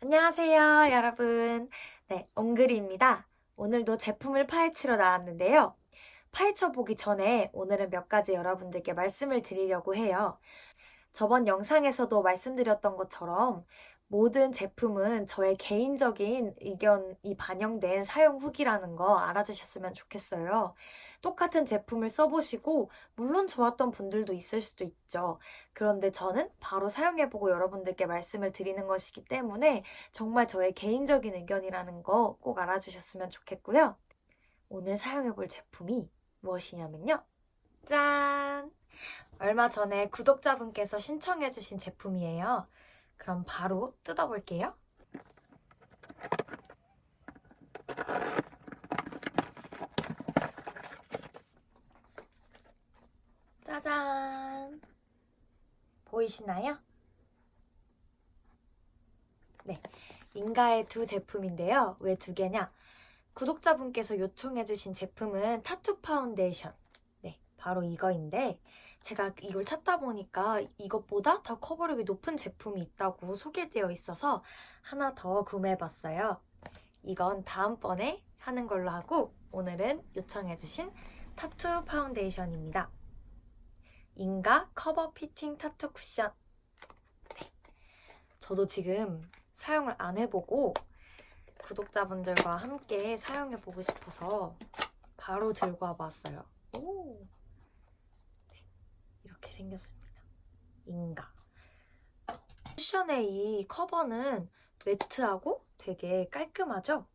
안녕하세요, 여러분. 네, 옹글이입니다. 오늘도 제품을 파헤치러 나왔는데요. 파헤쳐 보기 전에 오늘은 몇 가지 여러분들께 말씀을 드리려고 해요. 저번 영상에서도 말씀드렸던 것처럼 모든 제품은 저의 개인적인 의견이 반영된 사용 후기라는 거 알아주셨으면 좋겠어요. 똑같은 제품을 써보시고, 물론 좋았던 분들도 있을 수도 있죠. 그런데 저는 바로 사용해보고 여러분들께 말씀을 드리는 것이기 때문에 정말 저의 개인적인 의견이라는 거 꼭 알아주셨으면 좋겠고요. 오늘 사용해볼 제품이 무엇이냐면요. 짠! 얼마 전에 구독자분께서 신청해주신 제품이에요. 그럼 바로 뜯어볼게요. 짜잔! 보이시나요? 네. 인가의 두 제품인데요. 왜 두 개냐? 구독자분께서 요청해주신 제품은 타투 파운데이션. 네. 바로 이거인데, 제가 이걸 찾다 보니까 이것보다 더 커버력이 높은 제품이 있다고 소개되어 있어서 하나 더 구매해봤어요. 이건 다음번에 하는 걸로 하고, 오늘은 요청해주신 타투 파운데이션입니다. 인가 커버 피팅 타투 쿠션. 네. 저도 지금 사용을 안 해보고 구독자분들과 함께 사용해보고 싶어서 바로 들고 와봤어요. 이렇게 생겼습니다. 인가. 쿠션의 이 커버는 매트하고 되게 깔끔하죠?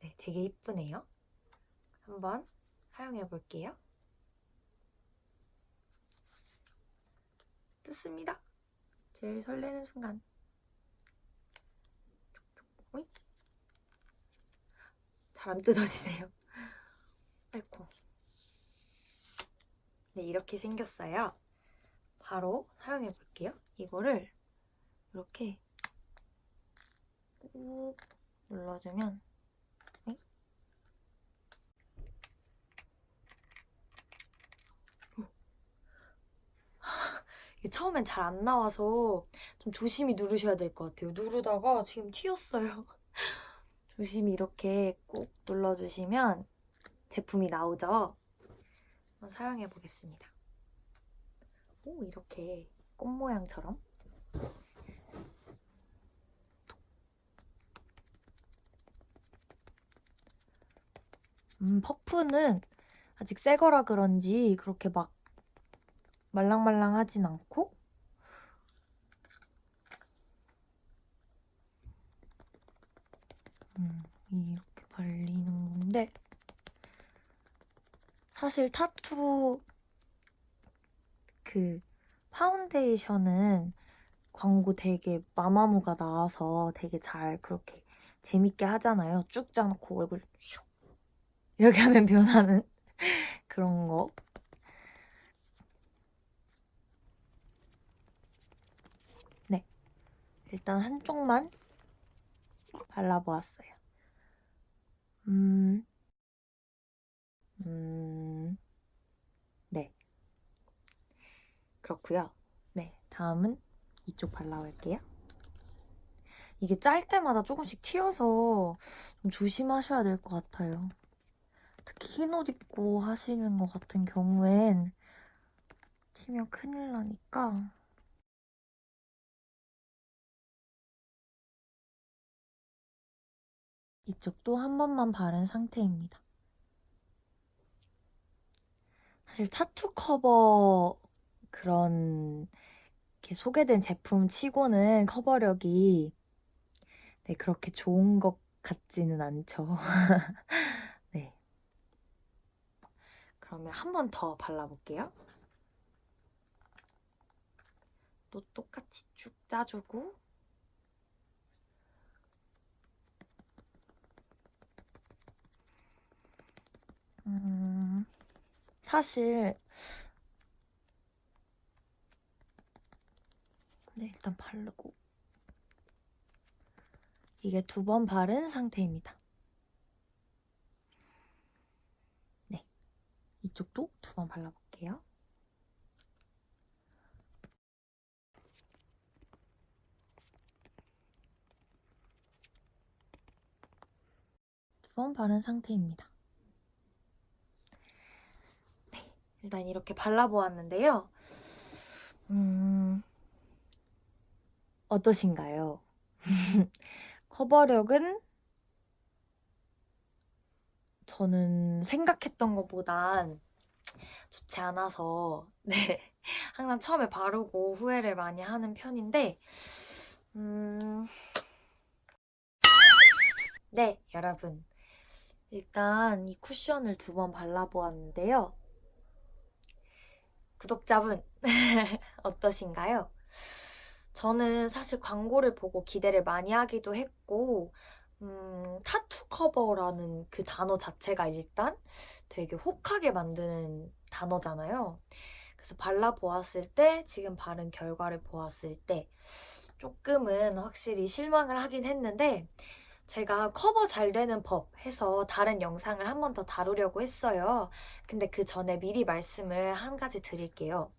네, 되게 이쁘네요. 한번 사용해 볼게요. 뜯습니다. 제일 설레는 순간. 잘 안 뜯어지네요. 아이고. 네, 이렇게 생겼어요. 바로 사용해 볼게요. 이거를 이렇게 꾹 눌러주면 네? 이게 처음엔 잘 안 나와서 좀 조심히 누르셔야 될 것 같아요. 누르다가 지금 튀었어요. 조심히 이렇게 꾹 눌러주시면 제품이 나오죠. 한번 사용해 보겠습니다. 오, 이렇게 꽃 모양처럼. 음, 퍼프는 아직 새 거라 그런지 그렇게 막 말랑말랑하진 않고 음, 이렇게 발리는 건데 사실 타투 그 파운데이션은 광고 되게 마마무가 나와서 되게 잘 그렇게 재밌게 하잖아요. 쭉 짜놓고 얼굴 슉 이렇게 하면 변하는 그런 거. 네. 일단 한쪽만 발라보았어요. 음, 음, 네. 그렇고요. 네, 다음은 이쪽 발라볼게요. 이게 짤 때마다 조금씩 튀어서 좀 조심하셔야 될 것 같아요. 특히 흰 옷 입고 하시는 것 같은 경우엔 튀면 큰일 나니까 이쪽도 한 번만 바른 상태입니다. 사실 타투 커버 그런 이렇게 소개된 제품 치고는 커버력이 네, 그렇게 좋은 것 같지는 않죠. 네. 그러면 한 번 더 발라볼게요. 또 똑같이 쭉 짜주고 음, 사실 네, 일단 바르고 이게 두 번 바른 상태입니다. 네, 이쪽도 두 번 발라볼게요. 두 번 바른 상태입니다. 일단 이렇게 발라보았는데요. 음, 어떠신가요? 커버력은 저는 생각했던 것보단 좋지 않아서 네 항상 처음에 바르고 후회를 많이 하는 편인데 음... 네 여러분 일단 이 쿠션을 두 번 발라보았는데요 구독자분 어떠신가요? 저는 사실 광고를 보고 기대를 많이 하기도 했고 음, 타투 커버라는 그 단어 자체가 일단 되게 혹하게 만드는 단어잖아요. 그래서 발라보았을 때, 지금 바른 결과를 보았을 때, 조금은 확실히 실망을 하긴 했는데, 제가 커버 잘 되는 법 해서 다른 영상을 한 번 더 다루려고 했어요. 근데 그 전에 미리 말씀을 한 가지 드릴게요.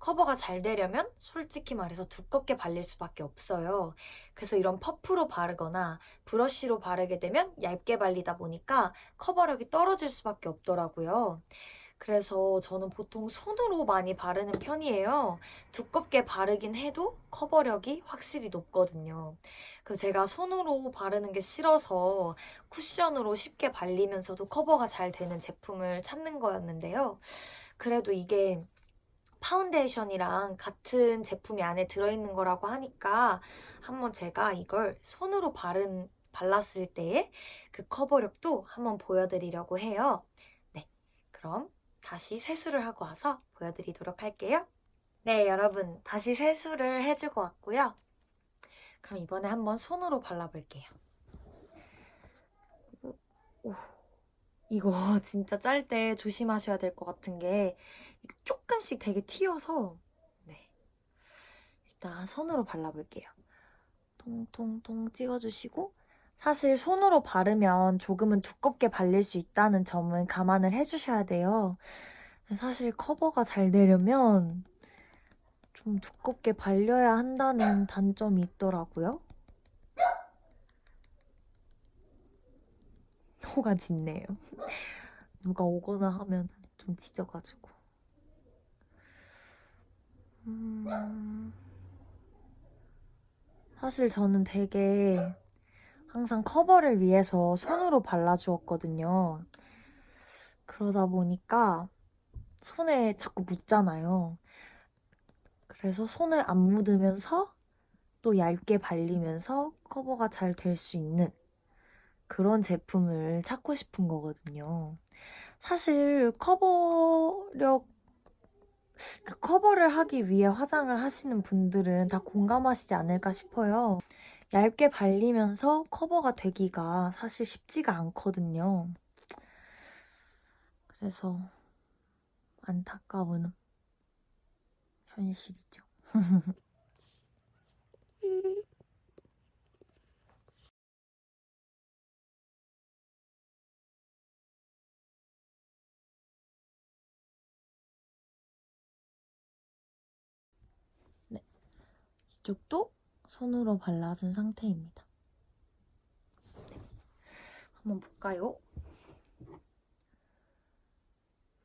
커버가 잘 되려면 솔직히 말해서 두껍게 발릴 수밖에 없어요. 그래서 이런 퍼프로 바르거나 브러쉬로 바르게 되면 얇게 발리다 보니까 커버력이 떨어질 수밖에 없더라고요. 그래서 저는 보통 손으로 많이 바르는 편이에요. 두껍게 바르긴 해도 커버력이 확실히 높거든요. 그래서 제가 손으로 바르는 게 싫어서 쿠션으로 쉽게 발리면서도 커버가 잘 되는 제품을 찾는 거였는데요. 그래도 이게 파운데이션이랑 같은 제품이 안에 들어있는 거라고 하니까 한번 제가 이걸 손으로 바른, 발랐을 때의 그 커버력도 한번 보여드리려고 해요. 네, 그럼 다시 세수를 하고 와서 보여드리도록 할게요. 네, 여러분 다시 세수를 해주고 왔고요. 그럼 이번에 한번 손으로 발라볼게요. 오, 이거 진짜 짤 때 조심하셔야 될 것 같은 게 조금씩 되게 튀어서 네 일단 손으로 발라볼게요. 통통통 찍어주시고 사실 손으로 바르면 조금은 두껍게 발릴 수 있다는 점은 감안을 해주셔야 돼요. 사실 커버가 잘 되려면 좀 두껍게 발려야 한다는 단점이 있더라고요. 코가 짖네요. 누가 오거나 하면 좀 짖어가지고. 음... 사실 저는 되게 항상 커버를 위해서 손으로 발라주었거든요. 그러다 보니까 손에 자꾸 묻잖아요. 그래서 손을 안 묻으면서 또 얇게 발리면서 커버가 잘 될 수 있는 그런 제품을 찾고 싶은 거거든요. 사실 커버력 그 커버를 하기 위해 화장을 하시는 분들은 다 공감하시지 않을까 싶어요. 얇게 발리면서 커버가 되기가 사실 쉽지가 않거든요. 그래서 안타까운 현실이죠. 네. 이쪽도 손으로 발라준 상태입니다. 네. 한번 볼까요?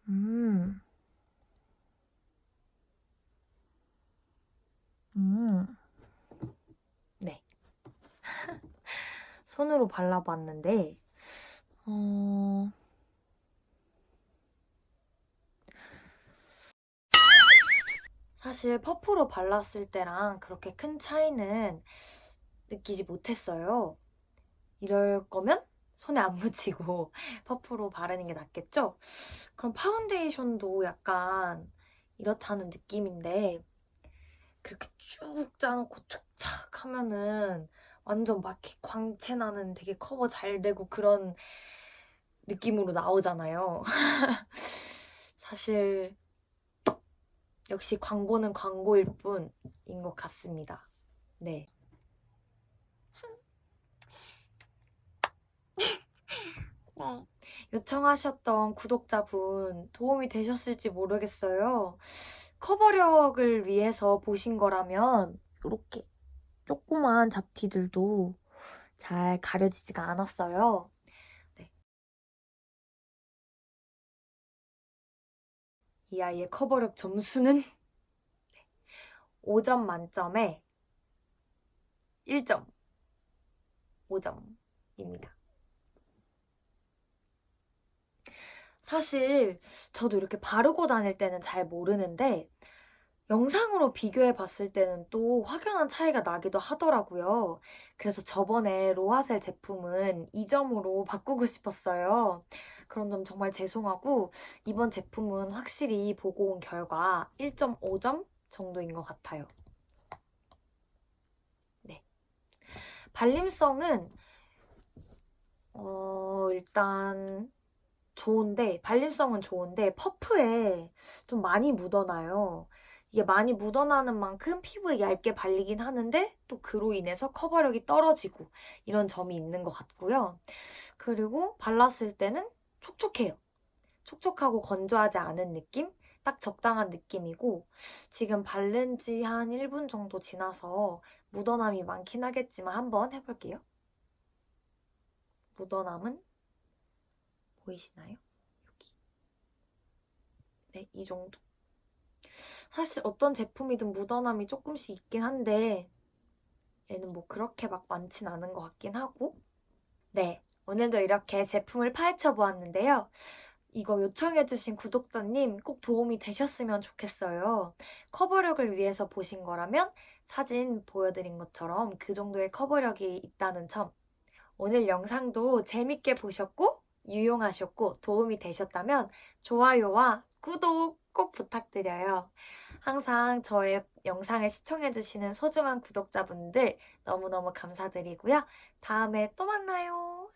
음. 음. 네. 손으로 발라봤는데, 어... 사실 퍼프로 발랐을 때랑 그렇게 큰 차이는 느끼지 못했어요. 이럴 거면 손에 안 묻히고 퍼프로 바르는 게 낫겠죠? 그럼 파운데이션도 약간 이렇다는 느낌인데 그렇게 쭉 짜놓고 촉착 하면은 완전 막 광채 나는 되게 커버 잘 되고 그런 느낌으로 나오잖아요. 사실 역시 광고는 광고일 뿐인 것 같습니다. 네. 네. 요청하셨던 구독자분 도움이 되셨을지 모르겠어요. 커버력을 위해서 보신 거라면 이렇게 조그만 잡티들도 잘 가려지지가 않았어요. 이 아이의 커버력 점수는 5점 만점에 1점. 5점입니다. 사실 저도 이렇게 바르고 다닐 때는 잘 모르는데 영상으로 비교해 봤을 때는 또 확연한 차이가 나기도 하더라고요. 그래서 저번에 로하셀 제품은 2점으로 바꾸고 싶었어요. 그런 점 정말 죄송하고 이번 제품은 확실히 보고 온 결과 1.5점 정도인 것 같아요. 네. 발림성은 어, 일단 좋은데 발림성은 좋은데 퍼프에 좀 많이 묻어나요. 이게 많이 묻어나는 만큼 피부에 얇게 발리긴 하는데 또 그로 인해서 커버력이 떨어지고 이런 점이 있는 것 같고요. 그리고 발랐을 때는 촉촉해요. 촉촉하고 건조하지 않은 느낌? 딱 적당한 느낌이고 지금 바른 지 한 1분 정도 지나서 묻어남이 많긴 하겠지만 한번 해볼게요. 묻어남은 보이시나요? 여기. 네, 이 정도. 사실 어떤 제품이든 묻어남이 조금씩 있긴 한데 얘는 뭐 그렇게 막 많진 않은 것 같긴 하고 네, 오늘도 이렇게 제품을 파헤쳐 보았는데요. 이거 요청해주신 구독자님 꼭 도움이 되셨으면 좋겠어요. 커버력을 위해서 보신 거라면 사진 보여드린 것처럼 그 정도의 커버력이 있다는 점. 오늘 영상도 재밌게 보셨고 유용하셨고 도움이 되셨다면 좋아요와 구독 꼭 부탁드려요. 항상 저의 영상을 시청해주시는 소중한 구독자분들 너무너무 감사드리고요. 다음에 또 만나요.